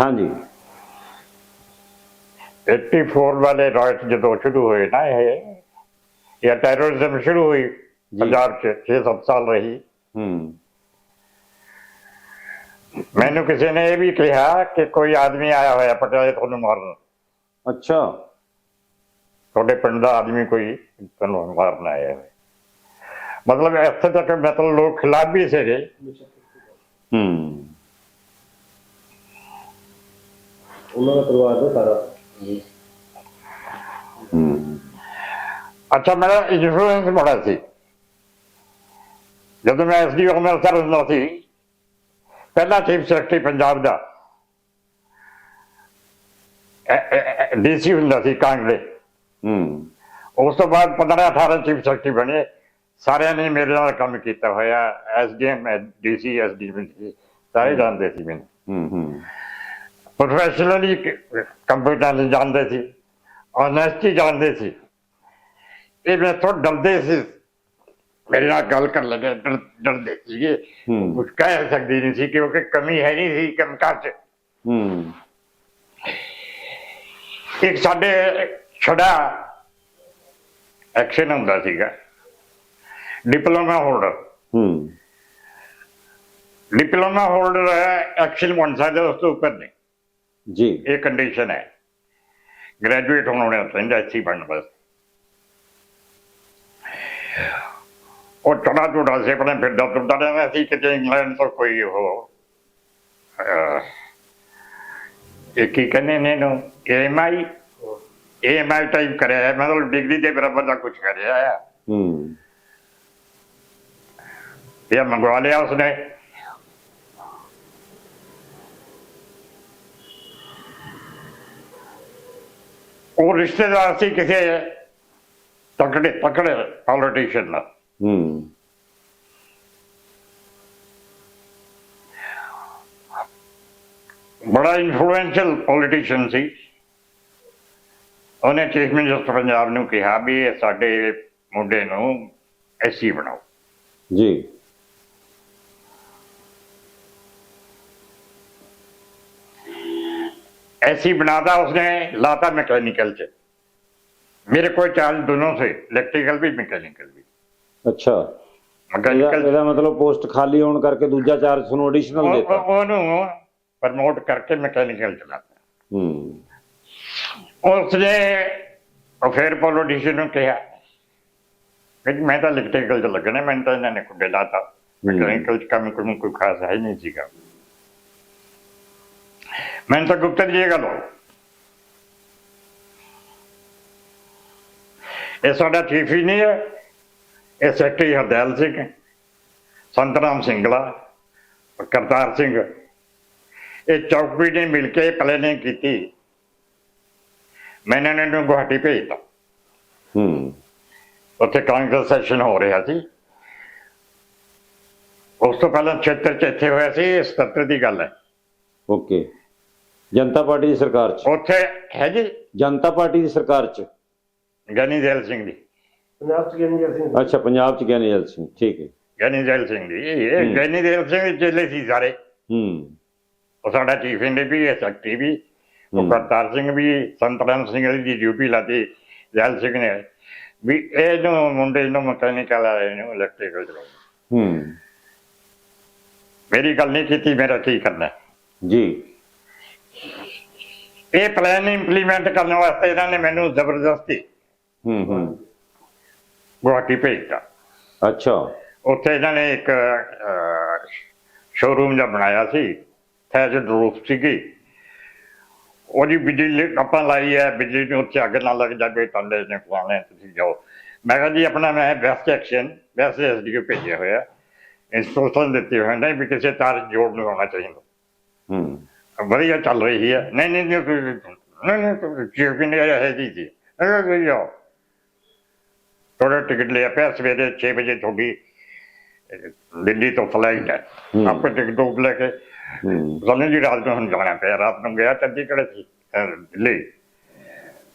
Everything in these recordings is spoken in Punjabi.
ਹਾਂਜੀ। 84 ਵਾਲੇ ਰਾਇਟ ਜਦੋਂ ਸ਼ੁਰੂ ਹੋਏ ਨਾ ਇਹ ਇਹ ਟੈਰਰਿਜ਼ਮ ਸ਼ੁਰੂ ਹੋਈ ਪੰਜਾਬ 'ਚ 6-7 ਸਾਲ ਰਹੀ। ਹੂੰ। ਮੈਨੂੰ ਕਿਸੇ ਨੇ ਇਹ ਵੀ ਕਿਹਾ ਕਿ ਕੋਈ ਆਦਮੀ ਆਇਆ ਹੋਇਆ ਪਟਿਆਲੇ ਤੁਹਾਨੂੰ ਮਾਰਨ। ਅੱਛਾ। ਤੁਹਾਡੇ ਪਿੰਡ ਦਾ ਆਦਮੀ ਕੋਈ ਤੁਹਾਨੂੰ ਮਾਰਨ ਆਇਆ ਹੈ ਮਤਲਬ ਇੱਥੇ ਤੱਕ ਮਤਲਬ ਲੋਕ ਖਿਲਾਫ ਵੀ ਸੀਗੇ। ਹੂੰ। ਉਹਨਾਂ ਦਾ ਪਰਿਵਾਰ ਦਾ ਸਾਰਾ। ਹੂੰ। ਅੱਛਾ, ਮੇਰਾ ਇਨਫਲੂਐਂਸ ਬੜਾ ਸੀ। ਜਦੋਂ ਮੈਂ ਐਸਡੀ ਅੰਮ੍ਰਿਤਸਰ ਹੁੰਦਾ ਸੀ, ਪਹਿਲਾ ਚੀਫ ਸੈਕਟਰੀ ਪੰਜਾਬ ਦਾ। ਡੀਸੀ ਹੁੰਦਾ ਸੀ, ਕਾਂਗੜੇ। ਹੂੰ। ਉਸ ਤੋਂ ਬਾਅਦ 15 18 ਚੀਫ ਸੈਕਟਰੀ ਬਣੇ। ਸਾਰਿਆਂ ਨੇ ਮੇਰੇ ਨਾਲ ਕੰਮ ਕੀਤਾ ਹੋਇਆ ਐਸਡੀਐਮ ਡੀਸੀ ਐਸਡੀ ਸਾਰੇ ਜਾਣਦੇ ਸੀ ਮੈਨੂੰ। ਹੂੰ ਹੂੰ। ਪ੍ਰੋਫੈਸ਼ਨਲੀ ਕੰਪਿਊਟਰ ਜਾਣਦੇ ਸੀ ਔਨੈਸਟੀ ਜਾਣਦੇ ਸੀ। ਇਹ ਮੈਂ ਤੋਂ ਡਰਦੇ ਸੀ। ਮੇਰੇ ਨਾਲ ਗੱਲ ਕਰਨ ਲੱਗੇ ਡਰ- ਡਰਦੇ ਸੀਗੇ। ਕੁਝ ਕਹਿ ਸਕਦੀ ਨਹੀਂ ਸੀ ਕਿਉਂਕਿ ਕਮੀ ਹੈ ਨਹੀਂ ਸੀ ਕੰਮਕਾਜ 'ਚ। ਹੂੰ। ਇੱਕ ਸਾਡੇ ਛੜਾ ਐਕਸ਼ਨ ਹੁੰਦਾ ਸੀਗਾ। ਡਿਪਲੋਮਾ ਹੋਲਡਰ ਹੂੰ। ਡਿਪਲੋਮਾ ਹੋਲਡਰ ਐਕਸ਼ਨ ਬਣ ਸਕਦਾ ਉਸ ਤੋਂ ਉੱਪਰ ਨਹੀਂ। ਜੀ। ਇਹ ਕੰਡੀਸ਼ਨ ਹੈ। ਗ੍ਰੈਜੂਏਟ ਹੋਣਾ ਅੱਛੀ ਬਣਨ ਬਸ ਉਹ ਚੜਾ ਚੁੜਾ ਸੀ ਆਪਣੇ ਫਿਰਦਾ ਤੁਰਦਾ ਰਹਿੰਦਾ ਸੀ ਕਿਤੇ ਇੰਗਲੈਂਡ ਤੋਂ ਕੋਈ ਉਹ ਇਹ ਕੀ ਕਹਿੰਦੇ ਨੇ ਇਹਨੂੰ? ਏਐਮਆਈ ਏਐਮਆਈ ਟਾਈਪ ਕਰਿਆ ਹੈ ਮਤਲਬ ਡਿਗਰੀ ਦੇ ਬਰਾਬਰ ਦਾ ਕੁਝ ਕਰਿਆ ਹੈ ਹੂੰ। ਇਹ ਮੰਗਵਾ ਲਿਆ ਉਸਨੇ। ਉਹ ਰਿਸ਼ਤੇਦਾਰ ਸੀ ਕਿਸੇ ਤਕੜੇ ਤਕੜੇ ਪੋਲੀਟੀਸ਼ੀਅਨ ਦਾ ਹੂੰ। ਬੜਾ ਇਨਫਲੂਐਂਸ਼ੀਅਲ ਪੋਲੀਟੀਸ਼ੀਅਨ ਸੀ। ਉਹਨੇ ਚੀਫ ਮਿਨਿਸਟਰ ਪੰਜਾਬ ਨੂੰ ਕਿਹਾ ਵੀ ਇਹ ਸਾਡੇ ਮੁੰਡੇ ਨੂੰ ਐਸੀ ਬਣਾਓ। ਜੀ। ऐसी बनाता उसने लाता मैकेनिकल से मेरे कोई चार्ज दोनों से इलेक्ट्रिकल भी मैकेनिकल भी ਅੱਛਾ ਇਹਦਾ मैकेनिकल ਇਹਦਾ ਮਤਲਬ ਪੋਸਟ ਖਾਲੀ ਹੋਣ ਕਰਕੇ ਦੂਜਾ ਚਾਰਜ ਤੁਹਾਨੂੰ ਐਡੀਸ਼ਨਲ ਦਿੱਤਾ ਉਹਨੂੰ ਪ੍ਰਮੋਟ ਕਰਕੇ ਮੈਕੈਨੀਕਲ ਚਲਾਤਾ ਹੂੰ ਉਸਨੇ ਉਹ ਫਿਰ ਪੋਲੀਟੀਸ਼ੀਅਨ ਨੂੰ ਕਿਹਾ ਕਿ ਮੈਂ ਤਾਂ ਇਲੈਕਟ੍ਰੀਕਲ ਚ ਲੱਗਣਾ ਮੈਨੂੰ ਤਾਂ ਇਹਨਾਂ ਨੇ ਕੁੱਡੇ ਲਾਤਾ ਮੈਕੈਨੀਕਲ ਚ ਕੰਮ ਕੋਈ ਕੋਈ ਖਾਸ ਹੈ ਹੀ ਨਹੀਂ ਸੀਗਾ ਮੈਨੂੰ ਤਾਂ ਗੁਪਤਾ ਜੀ ਇਹ ਗੱਲ ਹੋ ਇਹ ਸਾਡਾ ਚੀਫ ਹੀ ਨਹੀਂ ਹੈ। ਇਹ ਸੈਕਟਰੀ ਹਰਦਿਆਲ ਸਿੰਘ ਹੈ, ਸੰਤਰਾਮ ਸਿੰਘਲਾ ਕਰਤਾਰ ਸਿੰਘ। ਇਹ ਚੌਕੀ ਨੇ ਮਿਲ ਕੇ ਪਲੈਨਿੰਗ ਕੀਤੀ। ਮੈਨੇ ਇਹਨਾਂ ਨੂੰ ਗੁਹਾਟੀ ਭੇਜਤਾ। ਹੂੰ। ਉੱਥੇ ਕਾਂਗਰਸ ਸੈਸ਼ਨ ਹੋ ਰਿਹਾ ਸੀ। ਉਸ ਤੋਂ ਪਹਿਲਾਂ 76 ਚ ਇੱਥੇ ਹੋਇਆ ਸੀ ਇਹ 77 ਦੀ ਗੱਲ ਹੈ। ਓਕੇ। ਜਨਤਾ ਪਾਰਟੀ ਦੀ ਸਰਕਾਰ ਚ। ਉੱਥੇ ਹੈ ਜੀ। ਜਨਤਾ ਪਾਰਟੀ ਦੀ ਸਰਕਾਰ ਚ। ਗਨੀ ਜੈਲ ਸਿੰਘ ਦੀ। ਪੰਜਾਬ ਚ ਕਿੰਨੀ ਅਸੀਂ ਅੱਛਾ ਪੰਜਾਬ ਚ ਗਿਆਨੀਜਲ ਸਿੰਘ ਠੀਕ ਹੈ। ਗਨੀ ਜੈਲ ਸਿੰਘ ਦੀ। ਇਹ ਗਨੀ ਜੈਲ ਸਿੰਘ ਦੇ ਚੇਲੇ ਸੀ ਸਾਰੇ। ਹੂੰ। ਉਹ ਸਾਡਾ ਚੀਫ ਇੰਡੀ ਵੀ ਹੈ ਸੈਕਟਰੀ ਵੀ ਉਹ। ਕਰਤਾਰ ਸਿੰਘ ਵੀ ਸੰਤਰਾਮ ਸਿੰਘ ਦੀ ਡਿਊਟੀ ਲਾਤੀ ਜੈਲ ਸਿੰਘ ਨੇ। ਵੀ ਇਹ ਨੂੰ ਮੁੰਡੇ ਨੂੰ ਮਕੈਨਿਕਲ ਵਾਲੇ ਨੂੰ ਇਲੈਕਟ੍ਰੀਕਲ ਹੂੰ। ਮੇਰੀ ਗੱਲ ਨਹੀਂ ਕੀਤੀ ਮੇਰਾ ਕੀ ਕਰਨਾ। ਜੀ। ਇਹ ਪਲਾਨ ਇੰਪਲੀਮੈਂਟ ਕਰਨ ਵਾਸਤੇ ਇਹਨਾਂ ਨੇ ਮੈਨੂੰ ਜ਼ਬਰਦਸਤੀ ਹੂੰ ਹੂੰ। ਗੁਹਾਟੀ ਭੇਜਤਾ। ਅੱਛਾ। ਉੱਥੇ ਇਹਨਾਂ ਨੇ ਇੱਕ ਸ਼ੋਰੂਮ ਜਿਹਾ ਬਣਾਇਆ ਸੀ। ਥੈਜ ਰੂਫ ਸੀਗੀ। ਉਹਦੀ ਬਿਜਲੀ ਆਪਾਂ ਲਾਈ ਹੈ ਬਿਜਲੀ ਨੂੰ ਉੱਥੇ ਅੱਗ ਨਾ ਲੱਗ ਜਾਵੇ ਤੰਦੇ ਨੇ ਖਵਾਣੇ ਤੁਸੀਂ ਜਾਓ। ਮੈਂ ਕਿਹਾ ਜੀ ਆਪਣਾ ਮੈਂ ਬੈਸਟ ਐਕਸ਼ਨ ਬੈਸਟ ਐਸਡੀਓ ਭੇਜਿਆ ਹੋਇਆ। ਇੰਸਟਰਕਸ਼ਨ ਦਿੱਤੀ ਹੋਈ ਨਹੀਂ ਵੀ ਕਿਸੇ ਤਾਰ ਜੋੜ ਨੂੰ ਹੋਣਾ ਚਾਹੀਦਾ। ਹੂੰ। ਵਧੀਆ ਚੱਲ ਰਹੀ ਹੈ। ਨਹੀਂ ਨਹੀਂ ਨਹੀਂ ਨਹੀਂ। ਨਹੀਂ ਚੀਫ ਨੇ ਹੈ ਜੀ ਜੀ। ਅਰੇ ਜਾਓ ਥੋੜਾ ਟਿਕਟ ਲਿਆ ਪਿਆ ਸਵੇਰੇ 6 ਵਜੇ ਤੁਹਾਡੀ ਦਿੱਲੀ ਤੋਂ ਫਲਾਈਟ ਹੈ। ਹੂੰ। ਆਪੇ ਟਿਕਟ ਉਹ ਲੈ ਕੇ ਸਾਨੂੰ ਜੀ ਰਾਤ ਨੂੰ ਜਾਣਾ ਪਿਆ। ਰਾਤ ਨੂੰ ਗਿਆ ਚੰਡੀਗੜ੍ਹ ਸੀ? ਅਹ, ਦਿੱਲੀ।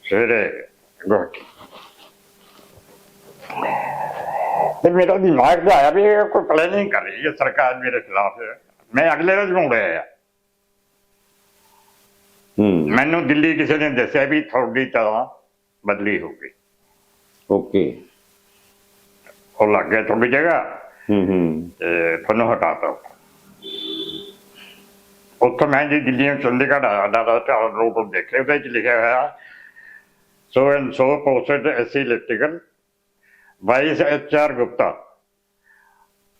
ਸਵੇਰੇ ਗੁਹਾਟੀ। ਤੇ ਮੇਰਾ ਦਿਮਾਗ ਦਾ ਆਇਆ ਵੀ ਕੋਈ ਪਲੈਨਿੰਗ ਕਰ ਰਹੀ ਹੈ ਸਰਕਾਰ ਮੇਰੇ ਖਿਲਾਫ। ਮੈਂ ਅਗਲੇ ਰੋਜ਼ ਮੁੜਿਆ ਆ। ਹੂੰ ਮੈਨੂੰ ਦਿੱਲੀ ਕਿਸੇ ਨੇ ਦੱਸਿਆ ਵੀ ਤੁਹਾਡੀ ਤਾਂ ਬਦਲੀ ਹੋ ਗਈ। ਓਕੇ। ਉਹ ਲੱਗ ਗਿਆ ਤੁਹਾਡੀ ਜਗ੍ਹਾ। ਹੂੰ ਹੂੰ। ਤੇ ਤੁਹਾਨੂੰ ਹਟਾਤਾ। ਉੱਥੋਂ ਮੈਂ ਜੀ ਦਿੱਲੀ ਨੂੰ ਚੰਡੀਗੜ੍ਹ ਆਇਆ ਦਾ ਤਾਂ ਰੋਡ ਦੇਖਿਆ ਉਹਦੇ ਚ ਲਿਖਿਆ ਹੋਇਆ so and so posted SE electrical vice H R Gupta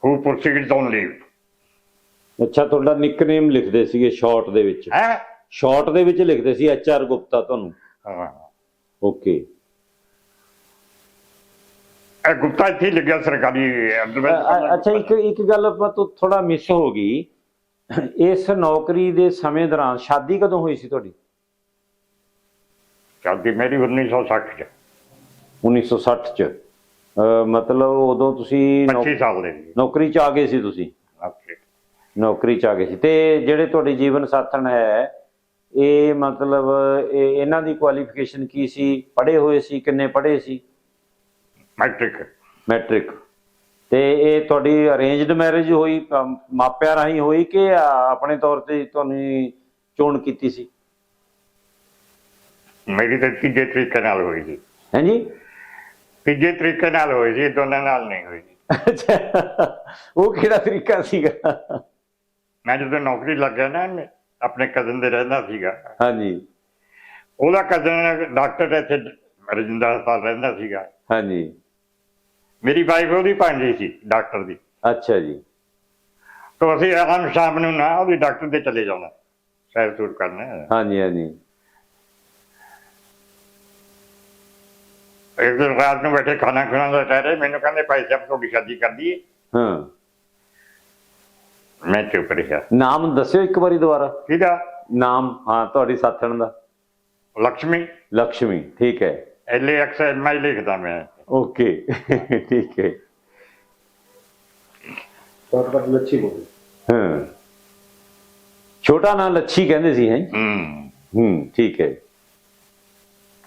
who proceeds on leave ਅੱਛਾ ਤੁਹਾਡਾ ਨਿਕਨੇਮ ਲਿਖਦੇ ਸੀਗੇ ਸ਼ਾਰਟ ਦੇ ਵਿੱਚ। ਹੈ? ਸ਼ਾਰਟ ਦੇ ਵਿੱਚ ਲਿਖਦੇ ਸੀ ਐਚ ਆਰ ਗੁਪਤਾ ਤੁਹਾਨੂੰ। ਹਾਂ। ਓਕੇ। ਇਹ ਗੁਪਤਾ ਇੱਥੇ ਲੱਗਿਆ ਸਰਕਾਰੀ ਅ- ਅੱਛਾ ਇੱਕ ਇੱਕ ਗੱਲ ਆਪਾਂ ਤੋਂ ਥੋੜਾ ਮਿਸ ਹੋ ਗਈ। ਇਸ ਨੌਕਰੀ ਦੇ ਸਮੇਂ ਦੌਰਾਨ ਸ਼ਾਦੀ ਕਦੋਂ ਹੋਈ ਸੀ ਤੁਹਾਡੀ? ਸ਼ਾਦੀ ਮੇਰੀ 1960 ਚ। 1960 ਚ। ਮਤਲਬ ਉਦੋਂ ਤੁਸੀਂ ਨੌ- 25 ਸਾਲ ਦੇ ਸੀ। ਨੌਕਰੀ ਚ ਆ ਗਏ ਸੀ ਤੁਸੀਂ? Okay. ਨੌਕਰੀ ਚ ਆ ਗਏ ਸੀ। ਤੇ ਜਿਹੜੇ ਤੁਹਾਡੀ ਜੀਵਨ ਸਾਥਣ ਹੈ ਇਹ ਮਤਲਬ ਇਹ ਇਹਨਾਂ ਦੀ ਕੁਆਲੀਫਿਕੇਸ਼ਨ ਕੀ ਸੀ? ਪੜ੍ਹੇ ਹੋਏ ਸੀ ਕਿੰਨੇ ਪੜ੍ਹੇ ਸੀ? ਮੈਟ੍ਰਿਕ ਮੈਟ੍ਰਿਕ ਤੇ ਇਹ ਤੁਹਾਡੀ ਅਰੇਂਜਡ ਮੈਰਿਜ ਹੋਈ ਮਾਪਿਆਂ ਰਾਹੀਂ ਹੋਈ ਕਿ ਆਪਣੇ ਤੌਰ ਤੇ ਤੁਹਾਨੂੰ ਚੋਣ ਕੀਤੀ ਸੀ? ਮੇਰੀ ਤਾਂ ਤੀਜੇ ਤਰੀਕੇ ਨਾਲ ਹੋਈ ਸੀ। ਹੈਂਜੀ? ਤੀਜੇ ਤਰੀਕੇ ਨਾਲ ਹੋਈ ਸੀ ਦੋਨਾਂ ਨਾਲ ਨਹੀਂ ਹੋਈ ਅੱਛਾ। ਉਹ ਕਿਹੜਾ ਤਰੀਕਾ ਸੀਗਾ? ਮੈਂ ਜਦੋਂ ਨੌਕਰੀ ਲੱਗ ਗਿਆ ਨਾ ਆਪਣੇ ਕਜ਼ਨ ਦੇ ਰਹਿੰਦਾ ਸੀਗਾ। ਹਾਂਜੀ। ਉਹਦਾ ਕਜ਼ਨ ਡਾਕਟਰ ਇੱਥੇ ਰਜਿੰਦਰ ਹਸਪਤਾਲ ਰਹਿੰਦਾ ਸੀਗਾ। ਹਾਂਜੀ। ਮੇਰੀ ਵਾਈਫ ਉਹਦੀ ਭਾਂਜੀ ਸੀ ਡਾਕਟਰ ਦੀ। ਅੱਛਾ ਜੀ। ਤਾਂ ਅਸੀਂ ਆਰਾਮ ਸ਼ਾਮ ਨੂੰ ਨਾ ਉਹਦੀ ਡਾਕਟਰ ਦੇ ਚਲੇ ਜਾਣਾ ਸੈਰ ਸੂਰ ਕਰਨਾ। ਹਾਂਜੀ ਹਾਂਜੀ। ਇੱਕ ਦਿਨ ਰਾਤ ਨੂੰ ਬੈਠੇ ਖਾਣਾ ਖਾਣਾ ਦਾ ਕਹਿ ਰਹੇ ਮੈਨੂੰ ਕਹਿੰਦੇ ਭਾਈ ਸਾਹਿਬ ਤੁਹਾਡੀ ਸ਼ਾਦੀ ਕਰ ਦਈਏ ਹਾਂ। ਮੈਂ ਚੁੱਪ ਰਿਹਾ। ਨਾਮ ਦੱਸਿਓ ਇੱਕ ਵਾਰੀ ਦੁਬਾਰਾ। ਠੀਕ ਆ? ਨਾਮ ਹਾਂ ਤੁਹਾਡੀ ਸਾਥਣ ਦਾ। ਲక్ష్ਮੀ ਲక్ష్ਮੀ ਠੀਕ ਹੈ। ਐਲ ਐਕਸ ਐਮ ਆਈ ਲਿਖਦਾ ਮੈਂ। ਓਕੇ ਠੀਕ ਹੈ। ਬਹੁਤ ਬਹੁਤ ਲੱਛੀ ਬੋਲੀ। ਹਾਂ। ਛੋਟਾ ਨਾਂ ਲੱਛੀ ਕਹਿੰਦੇ ਸੀ ਹੈ? ਹੂੰ। ਠੀਕ ਹੈ।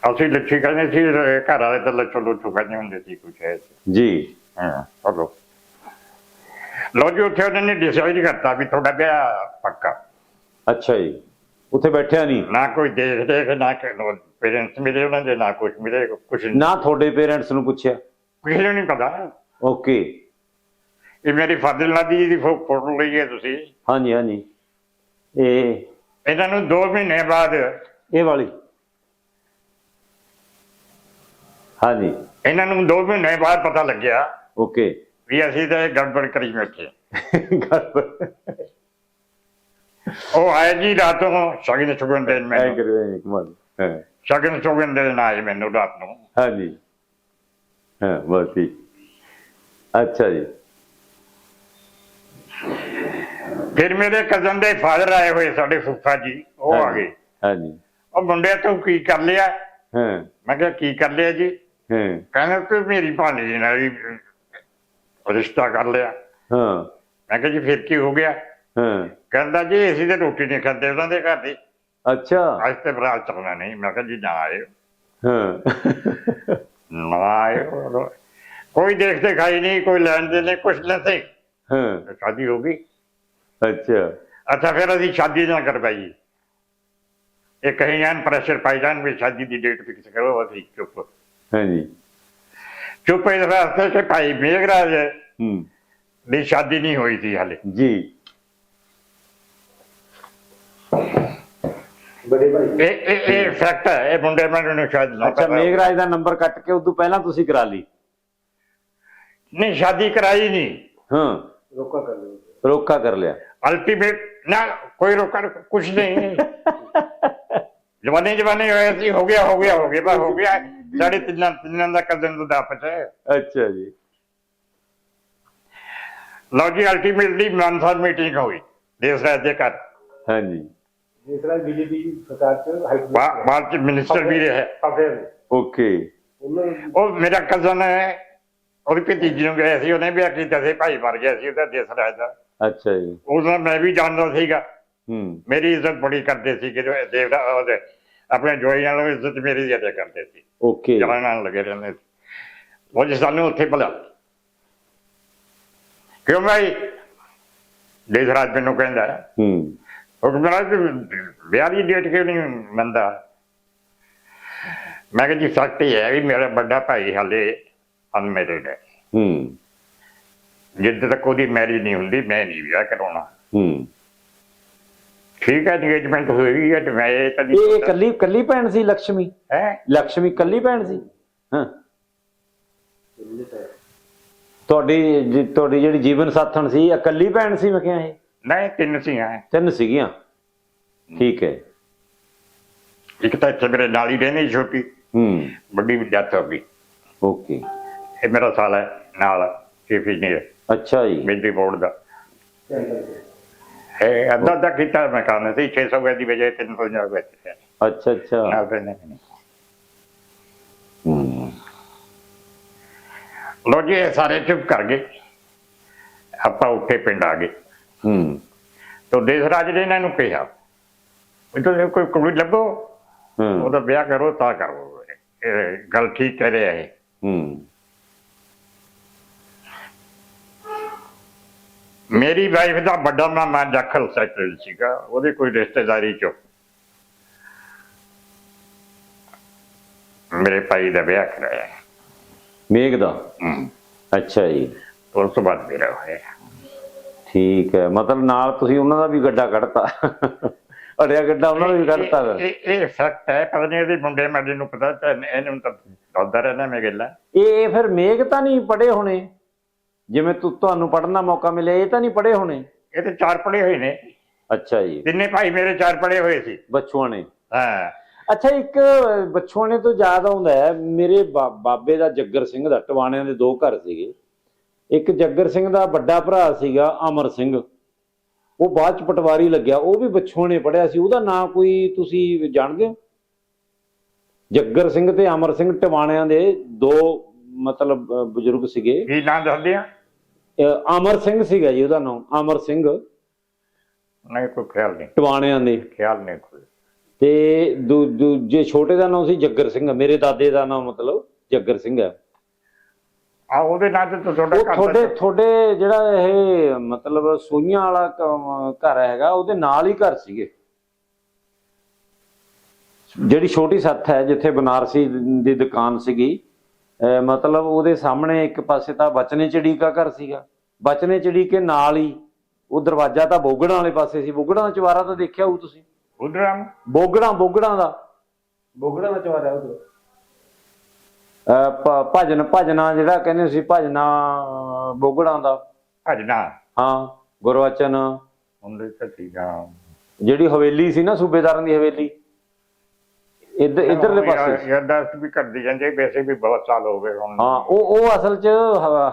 ਅਸੀਂ ਲੱਛੀ ਕਹਿੰਦੇ ਸੀ ਘਰ ਵਾਲੇ ਤਾਂ ਲੱਛੋ ਲੁੱਛੋ ਕਹਿੰਦੇ ਹੁੰਦੇ ਸੀ ਕੁਛ ਹੈ ਜੀ। ਹਾਂ ਚਲੋ ਲੋ ਜੀ ਉੱਥੇ ਉਹਨਾਂ ਨੇ ਡਿਸਾਈਡ ਕਰਤਾ ਵੀ ਤੁਹਾਡਾ ਵਿਆਹ ਪੱਕਾ। ਅੱਛਾ ਜੀ ਉੱਥੇ ਬੈਠਿਆ ਨਹੀਂ? ਨਾ ਕੋਈ ਦੇਖ ਦੇਖ ਨਾ ਪੇਰੈਂਟਸ ਮਿਲੇ ਉਹਨਾਂ ਦੇ ਨਾ ਕੁਝ ਮਿਲੇ ਕੁਝ ਨਾ ਤੁਹਾਡੇ ਪੇਰੈਂਟਸ ਨੂੰ ਪੁੱਛਿਆ? ਕਿਸੇ ਨੂੰ ਨਹੀਂ ਪਤਾ। ਓਕੇ ਇਹ ਮੇਰੀ ਫਾਦਰ ਲਾਦੀ ਦੀ ਫੋਟੋ ਲਈ ਹੈ ਤੁਸੀਂ। ਹਾਂਜੀ ਹਾਂਜੀ। ਇਹ ਇਹਨਾਂ ਨੂੰ 2 ਮਹੀਨੇ ਬਾਅਦ ਇਹ ਵਾਲੀ। ਹਾਂਜੀ। ਇਹਨਾਂ ਨੂੰ 2 ਮਹੀਨੇ ਬਾਅਦ ਪਤਾ ਲੱਗਿਆ। ਓਕੇ ਵੀ ਅਸੀਂ ਤਾਂ ਇਹ ਗੜਬੜ ਕਰੀ ਬੈਠੇ ਉਹ ਆਏ ਜੀ ਰਾਤੋਂ ਸ਼ਗਨ ਚੁਗਨ ਦੇਣ ਐ ਮੈਨੂੰ ਕਰਿਓ ਇੱਕ ਮਿੰਟ ਹਾਂ। ਸ਼ਗਨ ਚੁਗਨ ਦੇਣ ਆਏ ਮੈਨੂੰ ਰਾਤ ਨੂੰ। ਹਾਂਜੀ। ਹਾਂ ਬਸ ਠੀਕ। ਅੱਛਾ ਜੀ। ਫਿਰ ਮੇਰੇ ਕਜ਼ਨ ਦੇ ਫਾਦਰ ਆਏ ਹੋਏ ਸਾਡੇ ਫੁੱਫਾ ਜੀ ਉਹ ਆ ਗਏ। ਹਾਂਜੀ। ਉਹ ਮੁੰਡਿਆ ਤੂੰ ਕੀ ਕਰ ਲਿਆ? ਹਾਂ। ਮੈਂ ਕਿਹਾ ਕੀ ਕਰ ਲਿਆ ਜੀ? ਹਾਂ। ਕਹਿੰਦਾ ਤੂੰ ਮੇਰੀ ਭਾਣੀ ਨਾਲ ਹੀ ਰਿਸ਼ਤਾ ਕਰ ਲਿਆ। ਹਾਂ। ਮੈਂ ਕਿਹਾ ਜੀ ਫਿਰ ਕੀ ਹੋ ਗਿਆ? ਹਾਂ। ਕਹਿੰਦਾ ਜੀ ਅਸੀਂ ਤਾਂ ਰੋਟੀ ਨਹੀਂ ਖਾਂਦੇ ਉਹਨਾਂ ਦੇ ਘਰ ਦੀ। ਅੱਛਾ। ਅੱਜ ਤੇ ਬਰਾਤ ਚੱਲਣਾ ਨਹੀਂ। ਮੈਂ ਕਿਹਾ ਜੀ ਨਾ ਆਏ ਹਾਂ। ਨਾ ਆਏ ਕੋਈ ਦੇਖਦੇ ਖਾਈ ਨਹੀਂ ਕੋਈ ਲੈਣ ਦੇ ਨਹੀਂ ਕੁਛ ਨਹੀਂ ਹਾਂ। ਸ਼ਾਦੀ ਹੋ ਗਈ। ਅੱਛਾ। ਅੱਛਾ ਫਿਰ ਅਸੀਂ ਸ਼ਾਦੀ ਨਾ ਕਰਵਾਈ ਇਹ ਕਹੀ ਜਾਣ ਪ੍ਰੈਸ਼ਰ ਪਾਈ ਜਾਣ ਵੀ ਸ਼ਾਦੀ ਦੀ ਡੇਟ ਫਿਕਸ ਕਰੋ ਅਸੀਂ ਚੁੱਪ। ਹਾਂਜੀ। ਚੁੱਪ ਇਸ ਵਾਸਤੇ ਕਿ ਭਾਈ ਮੇਘਰਾਜ ਹੂੰ ਦੀ ਸ਼ਾਦੀ ਨਹੀਂ ਹੋਈ ਸੀ ਹਾਲੇ। ਜੀ। ਬੜੇ ਭਾਈ ਇਹ ਇਹ ਇਹ ਫੈਕਟ ਹੈ ਇਹ ਮੁੰਡੇ ਮੈਨੂੰ ਨੂੰ ਸ਼ਾਇਦ ਨਾ ਅੱਛਾ ਪਤਾ ਹੋਵੇ। ਮੇਘਰਾਜ ਦਾ ਨੰਬਰ ਕੱਟ ਕੇ ਉਦੋਂ ਪਹਿਲਾਂ ਤੁਸੀਂ ਕਰਾ ਲਈ। ਨਹੀਂ ਸ਼ਾਦੀ ਕਰਾਈ ਨਹੀਂ। ਹਾਂ। ਰੋਕਾ ਕਰ ਲਿਓ ਰੋਕਾ ਕਰ ਲਿਆ। ਅਲਟੀਮੇਟ ਨਾ ਕੋਈ ਰੋਕਾ ਕੁਛ ਨਹੀਂ। ਜਵਾਨੀ ਜਵਾਨੀ ਹੋਇਆ ਸੀ ਹੋ ਗਿਆ ਹੋ ਗਿਆ ਹੋ ਗਿਆ ਬਸ ਹੋ ਗਿਆ। ਸਾਡੇ ਤਿੰਨਾਂ ਤਿੰਨਾਂ ਦਾ ਕਜ਼ਨ ਦਾ ਆਪਸ ਹੈ। ਅੱਛਾ ਜੀ। ਲਓ ਜੀ ਅਲਟੀਮੇਟਲੀ ਮਾਨਸਰ ਮੀਟਿੰਗ ਹੋਈ ਦੇਸ਼ ਰਾਜ ਦੇ ਘਰ। ਹਾਂਜੀ। ਜਿਸ ਤਰ੍ਹਾਂ ਬੀਜੇਪੀ ਸਰਕਾਰ ਚ ਹਾਈ ਬਾ- ਬਾਅਦ ਚ ਮਿਨਿਸਟਰ ਵੀ ਰਿਹਾ ਅਫੇਅਰ ਓਕੇ। ਉਹਨਾਂ ਨੂੰ ਉਹ ਮੇਰਾ ਕਜ਼ਨ ਹੈ ਉਹਦੀ ਭਤੀਜੀ ਨੂੰ ਗਿਆ ਸੀ ਉਹਨੇ ਵੀ ਕੀਤਾ ਸੀ ਭਾਈ ਮਰ ਗਿਆ ਸੀ ਉਹਦਾ ਦੇਸ਼ ਰਾਜ ਦਾ। ਅੱਛਾ ਜੀ। ਉਦੋਂ ਮੈਂ ਵੀ ਜਾਣਦਾ ਸੀਗਾ। ਹੂੰ। ਮੇਰੀ ਇੱਜ਼ਤ ਬੜੀ ਕਰਦੇ ਸੀ ਕਿ ਦੇਵਦਾ ਉਹਦੇ ਆਪਣੇ ਜੋਈ ਨਾਲੋਂ ਇੱਜ਼ਤ ਮੇਰੀ ਜ਼ਿਆਦਾ ਕਰਦੇ ਸੀ। ਓਕੇ। ਜਵਾਨ ਨਾਲ ਲੱਗੇ ਰਹਿੰਦੇ ਸੀ। ਉਹ ਜੀ ਸਾਨੂੰ ਉੱਥੇ ਭਲਾ ਕਿਉਂ ਭਾਈ? ਦੇਸਰਾਜ ਮੈਨੂੰ ਕਹਿੰਦਾ। ਹੂੰ। ਹੁਕਮਰਾਜ ਵਿਆਹ ਦੀ ਡੇਟ ਕਿਉਂ ਨਹੀਂ ਮੰਨਦਾ? ਮੈਂ ਕਿਹਾ ਜੀ ਫੈਕਟ ਇਹ ਹੈ ਵੀ ਮੇਰਾ ਵੱਡਾ ਭਾਈ ਹਾਲੇ ਅਨਮੈਰਿਡ ਹੈ ਹੂੰ। ਜਿੱਦ ਤੱਕ ਉਹਦੀ ਮੈਰਿਜ ਨਹੀਂ ਹੁੰਦੀ ਮੈਂ ਨਹੀਂ ਵਿਆਹ ਕਰਾਉਣਾ। ਹੂੰ। ਠੀਕ ਹੈ ਇੰਗੇਜਮੈਂਟ ਹੋਈ ਹੈ ਮੈਂ ਇਹ ਤਾਂ ਇਹ ਇਕੱਲੀ ਇਕੱਲੀ ਭੈਣ ਸੀ ਲక్ష్ਮੀ ਹੈ? ਲక్ష్ਮੀ ਕੱਲੀ ਭੈਣ ਸੀ? ਹਾਂ। ਤੁਹਾਡੀ ਤੁਹਾਡੀ ਜਿਹੜੀ ਜੀਵਨ ਸਾਥਣ ਸੀ ਇਹ ਕੱਲੀ ਭੈਣ ਸੀ ਮੈਂ ਕਿਹਾ ਇਹ? ਨਹੀਂ ਤਿੰਨ ਸੀ ਹੈ ਤਿੰਨ ਸੀਗੀਆਂ? ਠੀਕ ਹੈ। ਇੱਕ ਤਾਂ ਇੱਥੇ ਮੇਰੇ ਨਾਲ ਹੀ ਰਹਿੰਦੀ ਛੋਟੀ। ਹੂੰ। ਵੱਡੀ ਵੀ ਡੈਥ ਹੋ ਗਈ। ਓਕੇ। ਇਹ ਮੇਰਾ ਸਾਲ ਹੈ ਨਾਲ ਚੀਫ ਇੰਜੀਨੀਅਰ। ਅੱਛਾ ਜੀ। ਬਿਜਲੀ ਬੋਰਡ ਦਾ। ਇਹ ਅੱਧਾ ਅੱਧਾ ਕੀਤਾ ਮੈਂ ਕੰਮ ਸੀ 600 ਗਏ ਦੀ ਵਜੇ 300 ਜਾ ਗਏ ਅੱਛਾ ਅੱਛਾ। ਨਾਲ ਰਹਿੰਦੇ ਨੇ। ਲੋ ਜੀ ਇਹ ਸਾਰੇ ਚੁੱਪ ਕਰ ਗਏ। ਆਪਾਂ ਉੱਥੇ ਪਿੰਡ ਆ ਗਏ। ਹੂੰ। ਤੋ ਦੇਸ ਰਾਜ ਨੇ ਇਹਨਾਂ ਨੂੰ ਕਿਹਾ ਵੀ ਤੁਸੀਂ ਕੋਈ ਕੁੜੀ ਲੱਭੋ ਹੂੰ। ਉਹਦਾ ਵਿਆਹ ਕਰੋ ਤਾਂ ਕਰੋ। ਇਹ ਗੱਲ ਠੀਕ ਕਹਿ ਰਿਹਾ ਹੈ ਹੂੰ। ਮੇਰੀ ਵਾਈਫ ਦਾ ਵੱਡਾ ਮਾਮਾ ਦਾਖਲ ਸੈਕਟਰੀ ਸੀਗਾ ਉਹਦੀ ਕੋਈ ਰਿਸ਼ਤੇਦਾਰੀ ਚੋਂ। ਮੇਰੇ ਭਾਈ ਦਾ ਵਿਆਹ ਕਰਾਇਆ। ਮੇਘ ਦਾ? ਹਮ, ਅੱਛਾ ਜੀ। ਉਸ ਤੋਂ ਬਾਅਦ ਮੇਰਾ ਹੋਇਆ ਠੀਕ ਹੈ। ਮਤਲਬ ਨਾਲ ਤੁਸੀਂ ਉਹਨਾਂ ਦਾ ਵੀ ਗੱਡਾ ਕੱਢਤਾ। ਅੜਿਆ ਗੱਡਾ ਉਹਨਾਂ ਦਾ ਵੀ ਕੱਢਤਾ। ਇਹ- ਇਹ ਇਹ ਹੈ। ਪਤਾ ਨਹੀਂ ਇਹਦੇ ਮੁੰਡੇ ਮਾਡੇ ਨੂੰ ਪਤਾ ਤਾਂ ਇਹਨੂੰ ਤਾਂ ਦੱਸਦਾ ਰਹਿਣਾ ਮੈਂ ਗੱਲਾਂ ਇਹ ਇਹ ਫਿਰ ਮੇਘ ਤਾਂ ਨਹੀਂ ਪੜੇ ਹੋਣੇ। ਜਿਵੇਂ ਤੁ ਤੁਹਾਨੂੰ ਪੜਨ ਦਾ ਮੌਕਾ ਮਿਲਿਆ ਇਹ ਤਾਂ ਨਹੀਂ ਪੜੇ ਹੋਣੇ। ਇਹ ਤੇ ਚਾਰ ਪੜੇ ਹੋਏ ਨੇ। ਅੱਛਾ ਜੀ। ਤਿੰਨੇ ਭਾਈ ਮੇਰੇ ਚਾਰ ਪੜੇ ਹੋਏ ਸੀ। ਬੱਚੂਆਂ ਨੇ। ਹਾਂ। ਅੱਛਾ ਇੱਕ ਬਚਪਨੇ ਤੋਂ ਯਾਦ ਆਉਂਦਾ ਹੈ ਮੇਰੇ ਬਾਬੇ ਦਾ ਜੱਗਰ ਸਿੰਘ ਦਾ ਟਵਾਣਿਆਂ ਦੇ ਦੋ ਘਰ ਸੀਗੇ। ਇੱਕ ਜੱਗਰ ਸਿੰਘ ਦਾ ਵੱਡਾ ਭਰਾ ਸੀਗਾ ਅਮਰ ਸਿੰਘ। ਉਹ ਬਾਅਦ ਚ ਪਟਵਾਰੀ ਲੱਗਿਆ। ਉਹ ਵੀ ਬਚਪਨੇ ਪੜਿਆ ਸੀ। ਉਹਦਾ ਨਾਂ ਕੋਈ ਤੁਸੀਂ ਜਾਣਦੇ ਹੋ? ਜੱਗਰ ਸਿੰਘ ਤੇ ਅਮਰ ਸਿੰਘ ਟਵਾਣਿਆਂ ਦੇ ਦੋ ਮਤਲਬ ਬਜ਼ੁਰਗ ਸੀਗੇ। ਕੀ ਨਾਂ ਦੱਸਦੇ ਆ? ਅਮਰ ਸਿੰਘ ਸੀਗਾ ਜੀ ਉਹਦਾ ਨਾਮ। ਅਮਰ ਸਿੰਘ। ਨਹੀਂ ਕੋਈ ਖਿਆਲ ਨਹੀਂ। ਟਵਾਣਿਆਂ ਦੇ। ਖਿਆਲ ਨਹੀਂ ਕੋਈ। ਤੇ ਦੂ- ਦੂਜੇ ਛੋਟੇ ਦਾ ਨਾਮ ਸੀ ਜੱਗਰ ਸਿੰਘ ਮੇਰੇ ਦਾਦੇ ਦਾ ਨਾਮ ਮਤਲਬ ਜੱਗਰ ਸਿੰਘ ਹੈ। ਆ ਉਹਦੇ ਨਾਂ ਤੇ ਤੁਹਾਡਾ ਘਰ ਤੁਹਾਡੇ ਤੁਹਾਡੇ ਜਿਹੜਾ ਇਹ ਮਤਲਬ ਸੋਈਆਂ ਵਾਲਾ ਕ- ਘਰ ਹੈਗਾ ਉਹਦੇ ਨਾਲ ਹੀ ਘਰ ਸੀਗੇ। ਜਿਹੜੀ ਛੋਟੀ ਸੱਥ ਹੈ ਜਿੱਥੇ ਬਨਾਰਸੀ ਦੀ ਦੁਕਾਨ ਸੀਗੀ ਮਤਲਬ ਉਹਦੇ ਸਾਹਮਣੇ ਇੱਕ ਪਾਸੇ ਤਾਂ ਬਚਨੇ ਚੜੀਕਾ ਘਰ ਸੀਗਾ। ਬਚਨੇ ਚੜੀਕੇ ਨਾਲ ਹੀ ਉਹ ਦਰਵਾਜ਼ਾ ਤਾਂ ਬੋਗੜਾਂ ਵਾਲੇ ਪਾਸੇ ਸੀ। ਬੋਗੜਾਂ ਦਾ ਚਵਾਰਾ ਤਾਂ ਦੇਖਿਆ ਹੋਊ ਤੁਸੀਂ? ਉਧਰ? ਆ ਬੋਗੜਾਂ ਬੋਗੜਾਂ ਦਾ ਬੋਗੜਾ ਵਿੱਚ ਆ ਰਿਹਾ ਉਹ ਭਜਨ ਭਜਨਾ ਜਿਹੜਾ ਕਹਿੰਦੇ ਸੀ ਭਜਨਾ ਬੋਗੜਾਂ ਦਾ। ਭਜਨਾ? ਹਾਂ ਗੁਰਵਚਨ। ਹੁੰਦੇ ਤਾਂ ਠੀਕ ਆ। ਜਿਹੜੀ ਹਵੇਲੀ ਸੀ ਨਾ ਸੂਬੇਦਾਰਾਂ ਦੀ ਹਵੇਲੀ। ਇੱਧਰ ਇਧਰਲੇ ਪਾਸੇ। ਯਾਰ ਦਸਤ ਵੀ ਕਰਦੀ ਜਾਂਦੇ ਵੈਸੇ ਵੀ ਬਹੁਤ ਸਾਲ ਹੋ ਗਏ ਹੁਣ। ਹਾਂ ਉਹ ਉਹ ਅਸਲ 'ਚ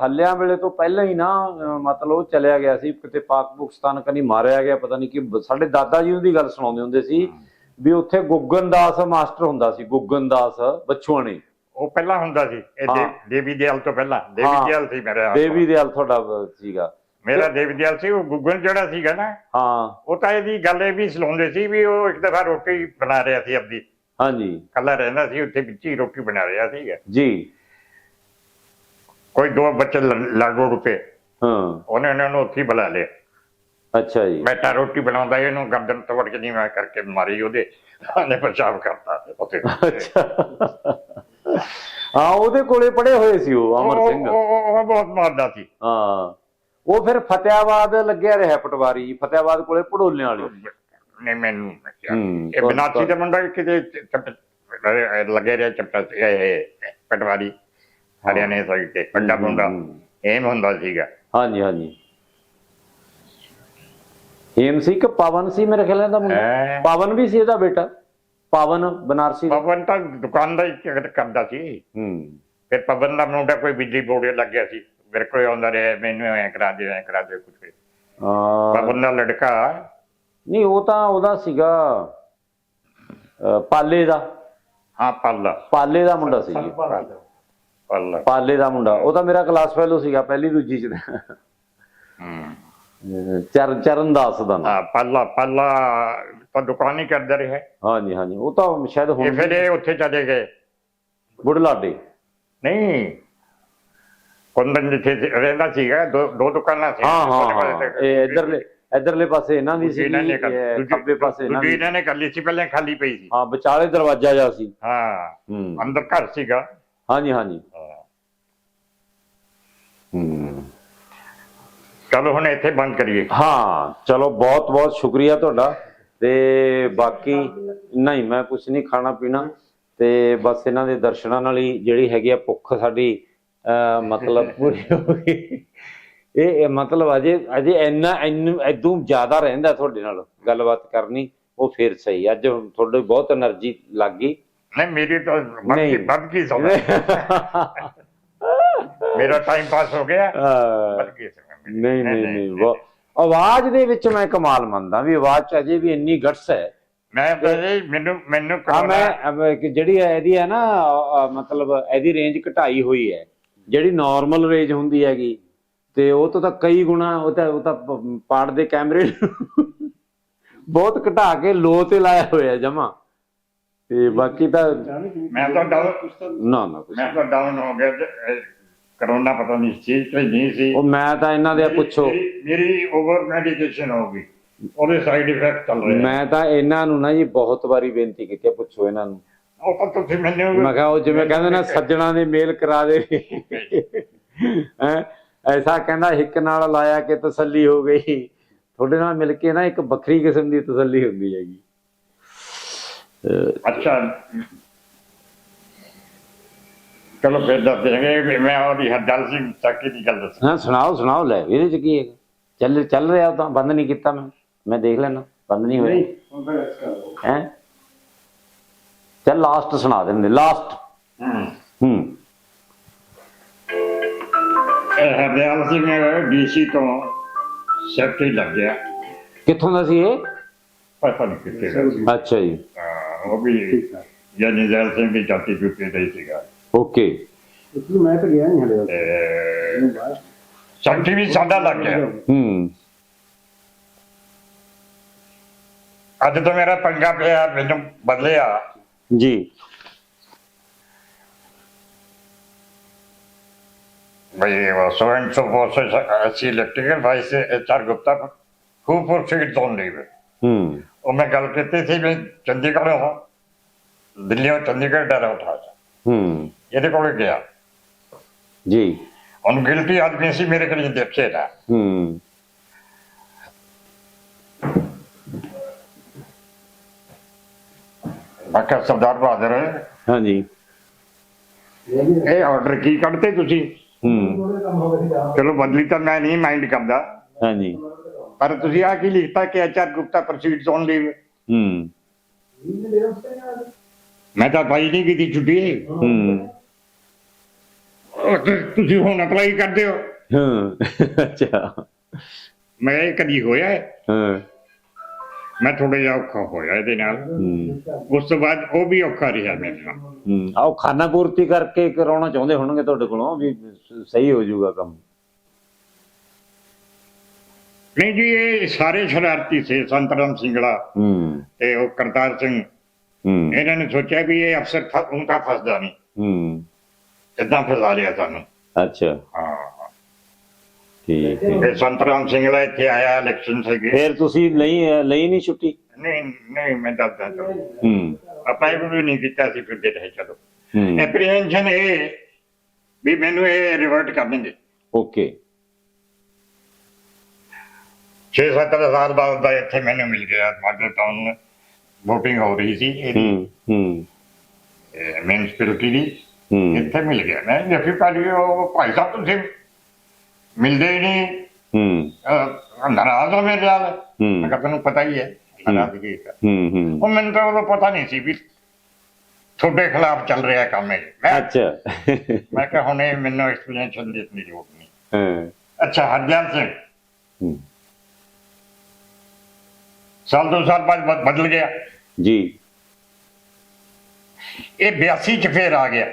ਹੱਲਿਆਂ ਵੇਲੇ ਤੋਂ ਪਹਿਲਾਂ ਹੀ ਨਾ ਮਤਲਬ ਉਹ ਚਲਿਆ ਗਿਆ ਸੀ ਕਿਤੇ ਪਾਕਿਸਤਾਨ ਕਨੀ ਮਾਰਿਆ ਗਿਆ ਪਤਾ ਨਹੀਂ ਕਿ ਸਾਡੇ ਦਾਦਾ ਜੀ ਉਹਦੀ ਗੱਲ ਸੁਣਾਉਂਦੇ ਹੁੰਦੇ ਸੀ ਵੀ ਉੱਥੇ ਗੁੱਗਨ ਦਾਸ ਮਾਸਟਰ ਹੁੰਦਾ ਸੀ ਗੁੱਗਨ ਦਾਸ ਬਚੂਆਣੇ ਉਹ ਪਹਿਲਾਂ ਹੁੰਦਾ ਸੀ ਇਹ। ਦੇਵ- ਦਿਆਲ ਤੋਂ ਪਹਿਲਾਂ। ਦੇਵੀ। ਦਿਆਲ ਸੀ ਮੇਰਾ ਦੇਵੀ ਦਿਆਲ ਤੁਹਾਡਾ ਸੀਗਾ। ਮੇਰਾ ਦੇਵੀ ਦਿਆਲ ਸੀ ਉਹ ਗੁੱਗਨ ਜਿਹੜਾ ਸੀਗਾ ਨਾ ਹਾਂ। ਉਹ ਤਾਂ ਇਹਦੀ ਗੱਲ ਇਹ ਵੀ ਸਲਾਉਂਦੇ ਸੀ ਵੀ ਉਹ ਇੱਕ ਦਫਾ ਰੋਟੀ ਬਣਾ ਰਿਹਾ ਸੀ ਆਪਦੀ। ਹਾਂਜੀ। ਕੱਲਾ ਰਹਿੰਦਾ ਸੀ ਉੱਥੇ ਵਿੱਚ ਹੀ ਰੋਟੀ ਬਣਾ ਰਿਹਾ ਸੀਗਾ। ਜੀ। ਕੋਈ ਦੋ ਬੱਚੇ ਲਾਗੋ ਰੁਪਏ। ਹਾਂ। ਉਹਨੇ ਉਹਨਾਂ ਨੂੰ ਉੱਥੇ ਬੁਲਾ ਲਿਆ। ਅੱਛਾ ਜੀ। ਬੈਠਾ ਰੋਟੀ ਬਣਾਉਂਦਾ ਇਹਨੂੰ ਗਰਦਨ ਤੋੜ ਕੇ ਜਿਵੇਂ ਕਰਕੇ ਮਾਰੀ ਉਹਦੇ। ਉਹਨੇ ਪਛਾਵ ਕਰਤਾ ਉੱਥੇ। ਅੱਛਾ। ਹਾਂ ਉਹਦੇ ਕੋਲੇ ਪੜੇ ਹੋਏ ਸੀ ਉਹ ਅਮਰ ਸਿੰਘ। ਉਹ ਬਹੁਤ ਮਾਰਦਾ ਸੀ। ਹਾਂ। ਉਹ ਫਿਰ ਫਤਿਆਬਾਦ ਲੱਗਿਆ ਰਿਹਾ ਪਟਵਾਰੀ ਫਤਿਆਬਾਦ ਕੋਲੇ ਪੜੋਲਿਆਂ ਵਾਲੀ। ਨਹੀਂ ਮੈਨੂੰ ਹੂੰ, ਇਹ ਬਨਾਰਸੀ ਦਾ ਮੁੰਡਾ ਕਿਤੇ ਲੱਗੇ ਰਿਹਾ ਚੱਪਾ ਇਹ ਪਟਵਾਰੀ। ਹਰਿਆਣੇ ਸਾਈਡ ਤੇ ਵੱਡਾ ਮੁੰਡਾ। ਹੂੰ। ਏਮ ਹੁੰਦਾ ਸੀਗਾ। ਹਾਂਜੀ ਹਾਂਜੀ। ਏਮ ਸੀ ਕਿ ਪਵਨ ਸੀ ਮੇਰੇ ਖਿਆਲ ਦਾ ਮੁੰਡਾ? ਹੈਂ? ਪਵਨ ਵੀ ਸੀ ਇਹਦਾ ਬੇਟਾ। ਪਵਨ ਬਨਾਰਸੀ ਦਾ। ਪਵਨ ਤਾਂ ਦੁਕਾਨ ਦਾ ਹੀ ਚੱਕਰ ਕਰਦਾ ਸੀ। ਹੂੰ। ਫਿਰ ਪਵਨ ਦਾ ਮੁੰਡਾ ਕੋਈ ਬਿਜਲੀ ਬੋਰਡ ਲੱਗਿਆ ਸੀ। ਮੇਰੇ ਕੋਲ ਆਉਂਦਾ ਰਿਹਾ ਮੈਨੂੰ ਐ ਕਰਾ ਦੇ ਐ ਕਰਾ ਦੇ ਕੁਝ ਆ, ਪਵਨ ਦਾ ਲੜਕਾ ਨਹੀਂ ਉਹ ਤਾਂ ਉਹਦਾ ਸੀਗਾ ਪਾਲੇ ਦਾ। ਹਾਂ ਪੱਲ। ਪਾਲੇ ਦਾ ਮੁੰਡਾ ਸੀ ਜੀ। ਪੱਲ ਪਾਲੇ। ਦਾ ਮੁੰਡਾ। ਉਹ ਤਾਂ ਮੇਰਾ ਕਲਾਸ ਫੈਲੋ ਸੀਗਾ ਪਹਿਲੀ ਦੂਜੀ ਚ। ਹੂੰ। ਚਰਨ ਚਰਨਦਾਸ ਦਾ ਨਾਮ। ਹਾਂ ਪੱਲਾ ਪੱਲਾ ਤਾਂ ਦੁਕਾਨ ਕਰਦਾ ਰਿਹਾ। ਹਾਂਜੀ ਹਾਂਜੀ। ਉਹ ਤਾਂ ਸ਼ਾਇਦ ਇਹ ਹੁਣ ਫਿਰ ਇਹ ਉੱਥੇ ਚਲੇ ਗਏ। ਬੁਢਲਾਡੇ। ਨਹੀਂ। ਕੁੰਦਨ ਜਿੱਥੇ ਰਹਿੰਦਾ ਸੀਗਾ ਦੋ ਦੋ ਦੁਕਾਨਾਂ ਸੀ। ਹਾਂ ਹਾਂ ਹਾਂ ਇਹ ਇਧਰਲੇ ਇਧਰਲੇ ਪਾਸੇ ਇਹਨਾਂ ਦੀ ਸੀ ਇਹਨਾਂ ਨੇ ਕਰ ਖੱਬੇ ਪਾਸੇ ਇਹਨਾਂ ਦੂਜੀ ਦੀ। ਇਹਨਾਂ ਨੇ ਕਰ ਲਈ ਸੀ ਪਹਿਲਾਂ ਖਾਲੀ ਪਈ ਸੀ। ਹਾਂ ਵਿਚਾਲੇ ਦਰਵਾਜ਼ਾ ਜਾ ਸੀ। ਹਾਂ ਹੂੰ। ਅੰਦਰ ਘਰ ਸੀਗਾ। ਹਾਂਜੀ ਹਾਂਜੀ। ਹਾਂ। ਹੂੰ। ਚਲੋ ਹੁਣ ਇੱਥੇ ਬੰਦ ਕਰੀਏ। ਹਾਂ ਚਲੋ ਬਹੁਤ ਬਹੁਤ ਸ਼ੁਕਰੀਆ ਤੁਹਾਡਾ। ਤੇ ਬਾਕੀ ਨਹੀਂ ਮੈਂ ਕੁਝ ਨਹੀਂ ਖਾਣਾ ਪੀਣਾ। ਤੇ ਬਸ ਇਹਨਾਂ ਦੇ ਦਰਸ਼ਨਾਂ ਨਾਲ ਹੀ ਜਿਹੜੀ ਹੈਗੀ ਆ ਭੁੱਖ ਸਾਡੀ ਅਹ, ਮਤਲਬ ਪੂਰੀ ਹੋ ਗਈ। ਇਹ ਮਤਲਬ ਅਜੇ ਅਜੇ ਇੰਨਾ ਇਦੋਂ ਜ਼ਿਆਦਾ ਰਹਿੰਦਾ ਤੁਹਾਡੇ ਨਾਲ ਗੱਲਬਾਤ ਕਰਨੀ ਉਹ ਫੇਰ ਸਹੀ ਅੱਜ ਤੁਹਾਡੇ ਬਹੁਤ એનર્ਜੀ ਲੱਗ ਗਈ। ਨਹੀਂ ਮੇਰੀ ਤਾਂ ਬੱਕੀ ਬੱਕੀ ਸੋ ਮੇਰਾ ਟਾਈਮ ਪਾਸ ਹੋ ਗਿਆ। ਬੱਕੀ ਨਹੀਂ ਨਹੀਂ ਨਹੀਂ ਆਵਾਜ਼ ਦੇ ਵਿੱਚ ਮੈਂ ਕਮਾਲ ਮੰਨਦਾ ਵੀ ਆਵਾਜ਼ ਅਜੇ ਵੀ ਇੰਨੀ ਗਟਸ ਹੈ। ਮੈਂ ਮੈਨੂੰ ਮੈਨੂੰ ਕਹਾ ਮੈਂ ਜਿਹੜੀ ਇਹਦੀ ਹੈ ਨਾ ਮਤਲਬ ਇਹਦੀ ਰੇਂਜ ਘਟਾਈ ਹੋਈ ਹੈ। ਜਿਹੜੀ ਨਾਰਮਲ ਰੇਂਜ ਹੁੰਦੀ ਹੈਗੀ। ਤੇ ਉਹ ਤੋਂ ਤਾਂ ਕਈ ਗੁਣਾ ਉਹ ਤਾਂ ਉਹ ਤਾਂ ਪਾੜ ਦੇ ਕੈਮਰੇ ਬਹੁਤ ਘਟਾ ਕੇ ਲੋ ਤੇ ਲਾਇਆ ਹੋਇਆ ਜਮਾ। ਤੇ ਬਾਕੀ ਤਾਂ ਮੈਂ ਤਾਂ ਡਾਊਨ ਨਾ ਨਾ ਮੈਂ ਤਾਂ ਡਾਊਨ ਹੋ ਗਿਆ ਤੇ, ਕਰੋਨਾ ਪਤਾ ਨਹੀਂ ਸੀ ਕਿ ਨਹੀਂ ਸੀ। ਉਹ ਮੈਂ ਤਾਂ ਇਹਨਾਂ ਦੇ ਪੁੱਛੋ। ਮੇਰੀ- ਓਵਰ ਮੈਡੀਕੇਸ਼ਨ ਹੋ ਗਈ। ਉਹਦੇ ਸਾਈਡ ਇਫੈਕਟ ਚੱਲ ਰਹੇ। ਮੈਂ ਤਾਂ ਇਹਨਾਂ ਨੂੰ ਨਾ ਜੀ ਬਹੁਤ ਵਾਰੀ ਬੇਨਤੀ ਕੀਤੀ ਪੁੱਛੋ ਇਹਨਾਂ ਨੂੰ। ਉਹ ਤਾਂ ਤੁਸੀਂ ਮੈਨੂੰ ਮੈਂ ਕਿਹਾ ਉਹ ਜਿਵੇਂ ਕਹਿੰਦੇ ਨਾ ਸੱਜਣਾ ਦੇ ਮੇਲ ਕਰਾ ਦੇ। ਹੈ? ਐਸਾ ਕਹਿੰਦਾ ਹਿੱਕ ਨਾਲ ਲਾਇਆ ਕਿ ਤਸੱਲੀ ਹੋ ਗਈ। ਤੁਹਾਡੇ ਨਾਲ ਮਿਲ ਕੇ ਨਾ ਇੱਕ ਵੱਖਰੀ ਕਿਸਮ ਦੀ ਤਸੱਲੀ ਹੁੰਦੀ ਹੈਗੀ। ਅੱਛਾ। ਚਲੋ ਫਿਰ ਦੱਸ ਦੇਣਗੇ ਵੀ ਮੈਂ ਉਹਦੀ ਹਰਦਲ ਸਿੰਘ ਚੱਕੀ ਦੀ ਗੱਲ ਦੱਸ। ਹਾਂ ਸੁਣਾਓ ਸੁਣਾਓ ਲੈ ਇਹਦੇ ਚ ਕੀ ਹੈਗਾ। ਚੱਲ ਚੱਲ ਰਿਹਾ ਤਾਂ ਬੰਦ ਨਹੀਂ ਕੀਤਾ ਮੈਂ। ਮੈਂ ਦੇਖ ਲੈਣਾ ਬੰਦ ਨਹੀਂ ਹੋਇਆ। ਹੈ? ਚੱਲ ਲਾਸਟ ਸੁਣਾ ਦਿੰਦੇ ਲਾਸਟ ਹੂੰ। ਹੂੰ ਇਹ ਹਰਦਲ ਸਿੰਘ ਡੀਸੀ ਤੋਂ ਸੈਕਟਰੀ ਲੱਗ ਗਿਆ। ਕਿੱਥੋਂ ਦਾ ਸੀ ਇਹ? ਪਤਾ ਨਹੀਂ ਕਿੱਥੇ ਦਾ ਸੀ। ਅੱਛਾ ਜੀ। ਹਾਂ, ਉਹ ਵੀ ਠੀਕ ਹੈ ਜਾਨੀ ਜੈਲ ਸਿੰਘ ਦੀ ਚਾਟੀ ਚੁੱਕੀ ਰਹੀ ਸੀਗਾ। ਓਕੇ। ਲਈ ਮੈਂ ਤਾਂ ਗਿਆ ਨਹੀਂ ਹਲੇ। ਤੇ ਸੈਕਟਰੀ ਵੀ ਸਾਡਾ ਲੱਗ ਗਿਆ। ਹੂੰ। ਅੱਜ ਤਾਂ ਮੇਰਾ ਪੰਗਾ ਪਿਆ ਮੈਨੂੰ ਬਦਲਿਆ। ਜੀ। भाई वो so and so was अच्छी इलेक्ट्रिकल भाई से H R Gupta who proceeds on leave ਹੂੰ और मैं गल करती थी मैं चंडीगढ़ हूँ दिल्ली और चंडीगढ़ डरा उठा था ਹੂੰ ये को गया ਜੀ उन गिल्टी आदमी से मेरे करीब देखे था ਹੂੰ मैं क्या सरदार बहादुर ਹਾਂਜੀ ਇਹ ਆਰਡਰ ਕੀ ਕੱਢਦੇ ਤੁਸੀਂ ਹੂੰ। ਚਲੋ ਬਦਲੀ ਤਾਂ ਮੈਂ ਨਹੀਂ ਮਾਈਂਡ ਕਰਦਾ। ਹਾਂਜੀ। ਪਰ ਤੁਸੀਂ ਆ ਕੀ ਲਿਖਤਾ ਕਿ H R Gupta proceeds on leave ਹੂੰ। ਮੈਂ ਤਾਂ ਅਪਲਾਈ ਨਹੀਂ ਕੀਤੀ ਛੁੱਟੀ। ਹੂੰ। ਤੁਸੀਂ ਹੁਣ ਅਪਲਾਈ ਕਰਦੇ ਹੋ। ਹਾਂ। ਅੱਛਾ। ਮੈਂ ਕਦੀ ਹੋਇਆ ਹੈ? ਹਾਂ। ਮੈਂ ਥੋੜਾ ਜਿਹਾ ਔਖਾ ਹੋਇਆ ਇਹਦੇ ਨਾਲ। ਹੂੰ। ਉਸ ਤੋਂ ਬਾਅਦ ਉਹ ਵੀ ਔਖਾ ਰਿਹਾ ਮੇਰੇ ਨਾਲ। ਹੂੰ। ਆਓ ਖਾਨਾ ਪੂਰਤੀ ਕਰਕੇ ਕਰਾਉਣਾ ਚਾਹੁੰਦੇ ਹੋਣਗੇ ਤੁਹਾਡੇ ਕੋਲੋਂ ਵੀ ਸ- ਸਹੀ ਹੋ ਜਾਊਗਾ ਕੰਮ। ਨਹੀਂ ਜੀ ਇਹ ਸਾਰੇ ਸ਼ਰਾਰਤੀ ਸੀ ਸੰਤਰਾਮ ਸਿੰਘਲਾ ਹੂੰ। ਤੇ ਉਹ ਕਰਤਾਰ ਸਿੰਘ। ਹੂੰ। ਇਹਨਾਂ ਨੇ ਸੋਚਿਆ ਵੀ ਇਹ ਅਫਸਰ ਫ- ਹੁਣ ਤਾਂ ਫਸਦਾ ਨਹੀਂ। ਹੂੰ। ਇਦਾਂ ਫਸਾ ਲਿਆ ਸਾਨੂੰ। ਅੱਛਾ। ਹਾਂ। ਠੀਕ ਹੈ ਤੇ ਸੰਤਰਾਮ ਸਿੰਘਲਾ ਇੱਥੇ ਆਇਆ ਇਲੈਕਸ਼ਨ ਸੀਗੇ। ਫਿਰ ਤੁਸੀਂ ਲਈ ਲਈ ਨਹੀਂ ਛੁੱਟੀ? ਨਹੀਂ ਨਹੀਂ ਮੈਂ ਦੱਸਦਾ ਚਲੋ ਹੂੰ। ਆਪਾਂ ਇਹ ਵੀ ਨਹੀਂ ਕੀਤਾ ਸੀ ਫਿਰ ਦੇ ਰਹੇ ਚਲੋ। ਹੂੰ। ਐਪਰੀਹੈਂਸ਼ਨ ਇਹ ਵੀ ਮੈਨੂੰ ਇਹ ਰਿਵਰਟ ਕਰ ਦੇਣਗੇ ਓਕੇ। 6-7 ਹਜ਼ਾਰ ਬਾਅਦ ਦਾ ਇੱਥੇ ਮੈਨੂੰ ਮਿਲ ਗਿਆ ਮਾਡਲ ਟਾਊਨ VOTING ਹੋ ਰਹੀ ਸੀ ਇਹਦੀ। ਹੂੰ ਹੂੰ। ਮਿਊਨਿਸਪੈਲਿਟੀ ਦੀ। ਹੂੰ। ਇੱਥੇ ਮਿਲ ਗਿਆ। ਮੈਂ ਜਫੀ ਪਾਲੀ ਉਹ ਭਾਈ ਸਾਹਿਬ ਤੁਸੀਂ ਮਿਲਦੇ ਹੀ ਨਹੀਂ। ਹੂੰ। ਅਹ, ਨਾਰਾਜ਼ ਹੋ ਮੇਰੇ ਨਾਲ। ਹੂੰ। ਮੈਂ ਕਿਹਾ ਤੁਹਾਨੂੰ ਪਤਾ ਹੀ ਹੈ ਨਾਰਾਜ਼ਗੀ ਦਾ ਹੂੰ। ਹੂੰ ਉਹ ਮੈਨੂੰ ਤਾਂ ਉਦੋਂ ਪਤਾ ਨਹੀਂ ਸੀ ਵੀ ਤੁਹਾਡੇ ਖਿਲਾਫ ਚੱਲ ਰਿਹਾ ਕੰਮ ਇਹ। ਮੈਂ ਅੱਛਾ। ਮੈਂ ਕਿਹਾ ਹੁਣ ਇਹ ਮੈਨੂੰ ਐਕਸਪਲੇਨੇਸ਼ਨ ਦੀ ਲੋੜ ਨਹੀਂ। ਹਾਂ। ਅੱਛਾ ਹਰਜਨ ਸਿੰਘ। ਹੂੰ। ਸਾਲ ਦੋ ਸਾਲ ਬਾਅਦ ਬਦ- ਬਦਲ ਗਿਆ। ਜੀ। ਇਹ 82 ਚ ਫੇਰ ਆ ਗਿਆ।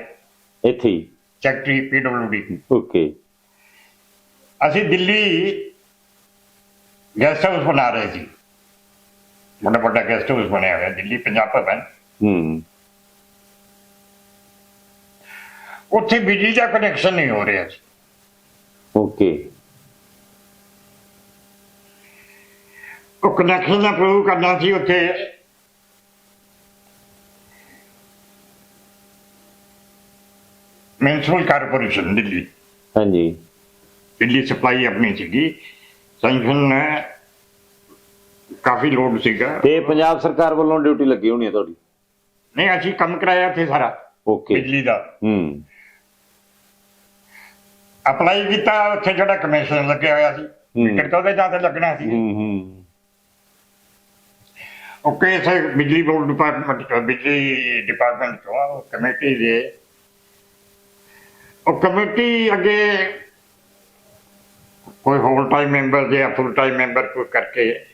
ਇੱਥੇ ਹੀ। Secretary PWD okay. ਅਸੀਂ ਦਿੱਲੀ ਗੈਸਟ ਹਾਊਸ ਬਣਾ ਰਹੇ ਸੀ। ਬੜਾ ਵੱਡਾ ਗੈਸਟ ਹਾਊਸ ਬਣਿਆ ਹੋਇਆ ਦਿੱਲੀ ਪੰਜਾਬ ਭਵਨ ਹੂੰ। ਉੱਥੇ ਬਿਜਲੀ ਦਾ ਕਨੈਕਸ਼ਨ ਨਹੀਂ ਹੋ ਰਿਹਾ ਸੀ। ਓਕੇ ਉਹ ਕਨੈਕਸ਼ਨ ਦਾ ਪ੍ਰੂਵ ਕਰਨਾ ਸੀ ਉੱਥੇ। Municipal corporation Delhi. ਹਾਂਜੀ। ਦਿੱਲੀ ਸਪਲਾਈ ਆਪਣੀ ਸੀਗੀ। ਸੈਂਕਸ਼ਨ ਕਾਫੀ ਲੋਡ ਸੀਗਾ। ਤੇ ਪੰਜਾਬ ਸਰਕਾਰ ਵੱਲੋਂ ਡਿਊਟੀ ਲੱਗੀ ਹੋਣੀ ਹੈ ਤੁਹਾਡੀ? ਨਹੀਂ ਅਸੀਂ ਕੰਮ ਕਰਾਇਆ ਉੱਥੇ ਸਾਰਾ। ਓਕੇ ਬਿਜਲੀ ਦਾ। ਹੂੰ। ਅਪਲਾਈ ਕੀਤਾ ਉੱਥੇ ਜਿਹੜਾ ਕਮਿਸ਼ਨ ਲੱਗਿਆ ਹੋਇਆ ਸੀ। ਟਿਕਟ ਤਾਂ ਉਹਦੇ ਜਾਂ ਲੱਗਣਾ ਸੀ। ਹੂੰ ਹੂੰ। ਉਹ ਕੇਸ ਬਿਜਲੀ ਬੋਰਡ ਡਿਪਾਰਟਮੈਂਟ ਬਿਜਲੀ ਡਿਪਾਰਟਮੈਂਟ ਤੋਂ ਕਮੇਟੀ ਦੇ। ਉਹ ਕਮੇਟੀ ਅੱਗੇ ਕੋਈ ਹੋਲ ਟਾਈਮ ਮੈਂਬਰ ਜਾਂ ਫੁੱਲ ਟਾਈਮ ਮੈਂਬਰ ਕੋਈ ਕਰਕੇ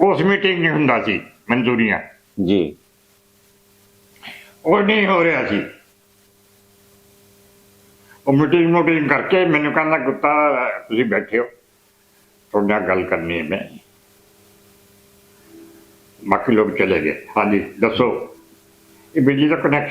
ਉਸ ਮੀਟਿੰਗ ਨਹੀਂ ਹੁੰਦਾ ਸੀ ਮਨਜ਼ੂਰੀਆਂ। ਜੀ। ਉਹ ਨਹੀਂ ਹੋ ਰਿਹਾ ਸੀ। ਉਹ ਮੀਟਿੰਗ ਮੀਟਿੰਗ ਕਰਕੇ ਮੈਨੂੰ ਕਹਿੰਦਾ ਗੁੱਤਾ ਤੁਸੀਂ ਬੈਠੇ ਹੋ। ਤੁਹਾਡੇ ਨਾਲ ਗੱਲ ਕਰਨੀ ਹੈ ਮੈਂ। ਬਾਕੀ ਲੋਕ ਚਲੇ ਗਏ। ਹਾਂਜੀ ਦੱਸੋ। ਇਹ ਬਿਜਲੀ ਦਾ ਕਨੈਕਸ਼ਨ